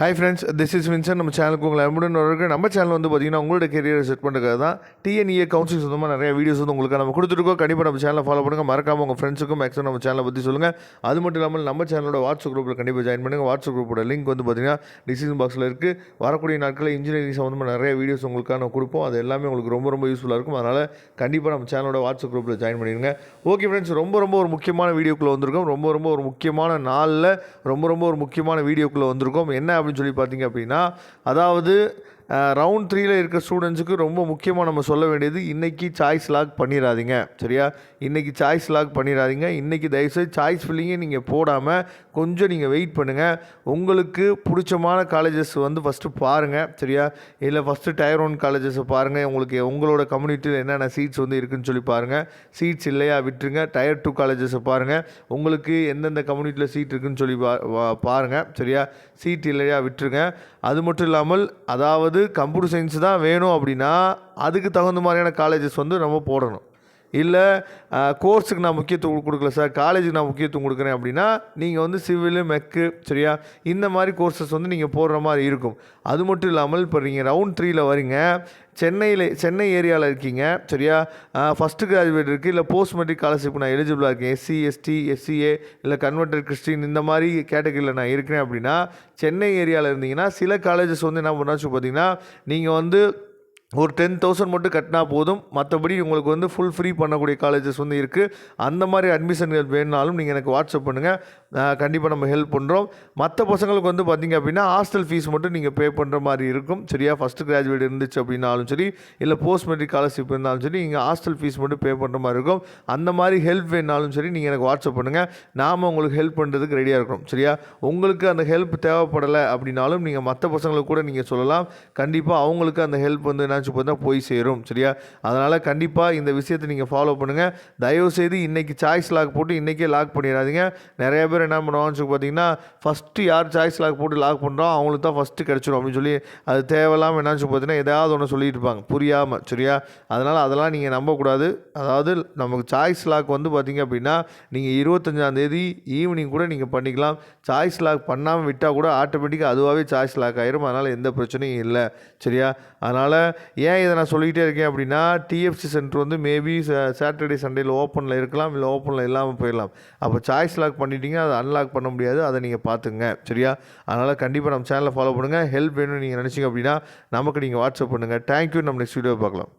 Hi friends this is Vinson நம்ம சேனலுக்கு உங்களை அன்புடன் வரவேற்க நம்ம சேனல் வந்து பார்த்தீங்கன்னா உங்களோட கெரியரை செட் பண்ணுறது தான் டிஎன்இஏ கவுன்சிலிங் சொந்தமாக நிறைய வீடியோஸ் வந்து உங்களுக்கு நம்ம கொடுத்துருக்கோம். கண்டிப்பாக நம்ம சேனலை ஃபாலோ பண்ணுங்கள் மறக்காமல் உங்கள் ஃப்ரெண்ட்ஸுக்கும் மேக்ஸிமம் நம்ம சேனலை பற்றி சொல்லுங்கள் அது மட்டும் இல்லாமல் நம்ம சேனலோட வாட்ஸ்அப் குரூப்பில் கண்டிப்பாக ஜாயின் பண்ணுங்கள் வாட்ஸ்அப் குரூப்போட லிங்க் வந்து பார்த்தீங்கன்னா டிசிஷன் பாக்ஸில் இருக்குது வரக்கூடிய நாட்களில் இன்ஜினியரிங் சம்மந்தமாக நிறைய வீடியோஸ் உங்களுக்கான கொடுப்போம். அது எல்லாமே உங்களுக்கு ரொம்ப ரொம்ப யூஸ்ஃபுல்லாக இருக்கும். அதனால் கண்டிப்பாக நம்ம சேனலோட வாட்ஸ்அப் குரூப்பில் ஜாயின் பண்ணிடுங்க ஓகே ஃப்ரெண்ட்ஸ் ரொம்ப ரொம்ப ஒரு முக்கியமான வீடியோக்குள்ளே வந்திருக்கோம். ரொம்ப ரொம்ப ஒரு முக்கியமான நாளில் ரொம்ப ரொம்ப ஒரு முக்கியமான வீடியோக்குள்ளே வந்திருக்கோம். என்ன அப்படின்னு சொல்லி பார்த்தீங்க அப்படின்னா அதாவது ரவுண்ட் த்ரீயில் இருக்கிற ஸ்டூடெண்ட்ஸுக்கு ரொம்ப முக்கியமாக நம்ம சொல்ல வேண்டியது இன்றைக்கி சாய்ஸ் லாக் பண்ணிடாதீங்க சரியா? இன்றைக்கி சாய்ஸ் லாக் பண்ணிடாதீங்க இன்றைக்கி தயவுசெய்து சாய்ஸ் ஃபில்லிங்கை நீங்கள் போடாமல் கொஞ்சம் நீங்கள் வெயிட் பண்ணுங்கள் உங்களுக்கு பிடிச்சமான காலேஜஸ் வந்து ஃபஸ்ட்டு பாருங்கள் சரியா? இல்லை ஃபஸ்ட்டு டயர் ஒன் காலேஜஸை பாருங்கள் உங்களுக்கு உங்களோட கம்யூனிட்டியில் என்னென்ன சீட்ஸ் வந்து இருக்குன்னு சொல்லி பாருங்கள் சீட்ஸ் இல்லையா விட்டுருங்க. டயர் டூ காலேஜஸை பாருங்கள் உங்களுக்கு எந்தெந்த கம்யூனிட்டியில் சீட் இருக்குன்னு சொல்லி பா வா- பாருங்கள் சரியா? சீட் இல்லையா விட்டுருங்க. அது மட்டும் இல்லாமல் அதாவது கம்ப்யூட்டர் சயின்ஸ் தான் வேணும் அப்படின்னா அதுக்கு தகுந்த மாதிரியான காலேஜஸ் வந்து நம்ம போடணும். இல்லை கோர்ஸுக்கு நான் முக்கியத்துவம் கொடுக்கல சார். காலேஜுக்கு நான் முக்கியத்துவம் கொடுக்குறேன் அப்படின்னா நீங்கள் வந்து சிவிலு மெக்கு சரியா? இந்த மாதிரி கோர்சஸ் வந்து நீங்கள் போடுற மாதிரி இருக்கும். அது மட்டும் இல்லாமல் இப்போ நீங்கள் ரவுண்ட் த்ரீயில் வரீங்க. சென்னையில் சென்னை ஏரியாவில் இருக்கீங்க சரியா? ஃபஸ்ட்டு கிராஜுவேட் இருக்குது இல்லை போஸ்ட் மெட்ரிக் ஸ்காலர்ஷிப் நான் எலிஜிபிளாக இருக்கேன். எஸ்சி எஸ்டி எஸ்சிஏ இல்லை கன்வெர்டட் கிறிஸ்டின் இந்த மாதிரி கேட்டகரியில் நான் இருக்கிறேன் அப்படின்னா சென்னை ஏரியாவில் இருந்தீங்கன்னா சில காலேஜஸ் வந்து என்ன பண்ணாச்சு பார்த்தீங்கன்னா நீங்கள் வந்து ஒரு டென் தௌசண்ட் மட்டும் கட்டினா போதும். மற்றபடி உங்களுக்கு வந்து ஃபுல் ஃப்ரீ பண்ணக்கூடிய காலேஜஸ் வந்து இருக்குது அந்த மாதிரி அட்மிஷன்கள் வேணுனாலும் நீங்கள் எனக்கு வாட்ஸ்அப் பண்ணுங்கள் கண்டிப்பாக நம்ம ஹெல்ப் பண்ணுறோம் மற்ற பசங்களுக்கு வந்து பார்த்திங்க அப்படின்னா ஹாஸ்டல் ஃபீஸ் மட்டும் நீங்கள் பே பண்ணுற மாதிரி இருக்கும். சரியா? ஃபஸ்ட்டு கிராஜுவேட் இருந்துச்சு அப்படின்னாலும் சரி இல்லை போஸ்ட் மெட்ரிக் ஸ்காலர்ஷிப் இருந்தாலும் சரி நீங்கள் ஹாஸ்டல் ஃபீஸ் மட்டும் பே பண்ணுற மாதிரி இருக்கும். அந்த மாதிரி ஹெல்ப் வேணாலும் சரி நீங்கள் எனக்கு வாட்ஸ்அப் பண்ணுங்கள் நாம் உங்களுக்கு ஹெல்ப் பண்ணுறதுக்கு ரெடியாக இருக்கிறோம். சரியா? உங்களுக்கு அந்த ஹெல்ப் தேவைப்படலை அப்படின்னாலும் நீங்கள் மற்ற பசங்களுக்கு கூட நீங்கள் சொல்லலாம். கண்டிப்பாக அவங்களுக்கு அந்த ஹெல்ப் வந்து என்னாச்சு பார்த்தா போய் சேரும் சரியா? அதனால் கண்டிப்பாக இந்த விஷயத்தை நீங்கள் ஃபாலோ பண்ணுங்கள் தயவுசெய்து இன்றைக்கி சாய்ஸ் லாக் போட்டு இன்றைக்கே லாக் பண்ணிடாதீங்க. நிறைய பேர் என்ன பண்ணுவாங்கன்னு சொல்லி பார்த்தீங்கன்னா ஃபஸ்ட்டு யார் சாய்ஸ் லாக் போட்டு லாக் பண்ணுறோம் அவங்களுக்கு தான் ஃபஸ்ட்டு கிடச்சிரும் அப்படின்னு சொல்லி அது தேவையில்லாமல் என்னன்னு பார்த்தீங்கன்னா ஏதாவது ஒன்று சொல்லிட்டு இருப்பாங்க புரியாமல் சரியா? அதனால் அதெல்லாம் நீங்கள் நம்பக்கூடாது. அதாவது நமக்கு சாய்ஸ் லாக் வந்து பார்த்தீங்க அப்படின்னா நீங்கள் இருபத்தஞ்சாந்தேதி ஈவினிங் கூட நீங்கள் பண்ணிக்கலாம். சாய்ஸ் லாக் பண்ணாமல் விட்டால் கூட ஆட்டோமேட்டிக்காக அதுவாகவே சாய்ஸ் லாக் ஆயிரும். அதனால் எந்த பிரச்சனையும் இல்லை சரியா? அதனால் ஏன் இதை நான் சொல்லிக்கிட்டே இருக்கேன் அப்படின்னா டிஎஃப்சி சென்டர் வந்து மேபி சாட்டர்டே சண்டேயில் ஓப்பனில் இருக்கலாம் இல்லை ஓப்பனில் இல்லாமல் போயிடலாம். அப்போ சாய்ஸ் லாக் பண்ணிட்டீங்க அதை அன்லாக் பண்ண முடியாது அதை நீங்கள் பார்த்துங்க. சரியா? அதனால் கண்டிப்பாக நம்ம சேனலை ஃபாலோ பண்ணுங்கள் ஹெல்ப் வேணும்னு நீங்கள் நினச்சிங்க அப்படின்னா நமக்கு நீங்கள் வாட்ஸ்அப் பண்ணுங்கள் தேங்க்யூ நம்ம நெக்ஸ்ட் வீடியோ பார்க்கலாம்.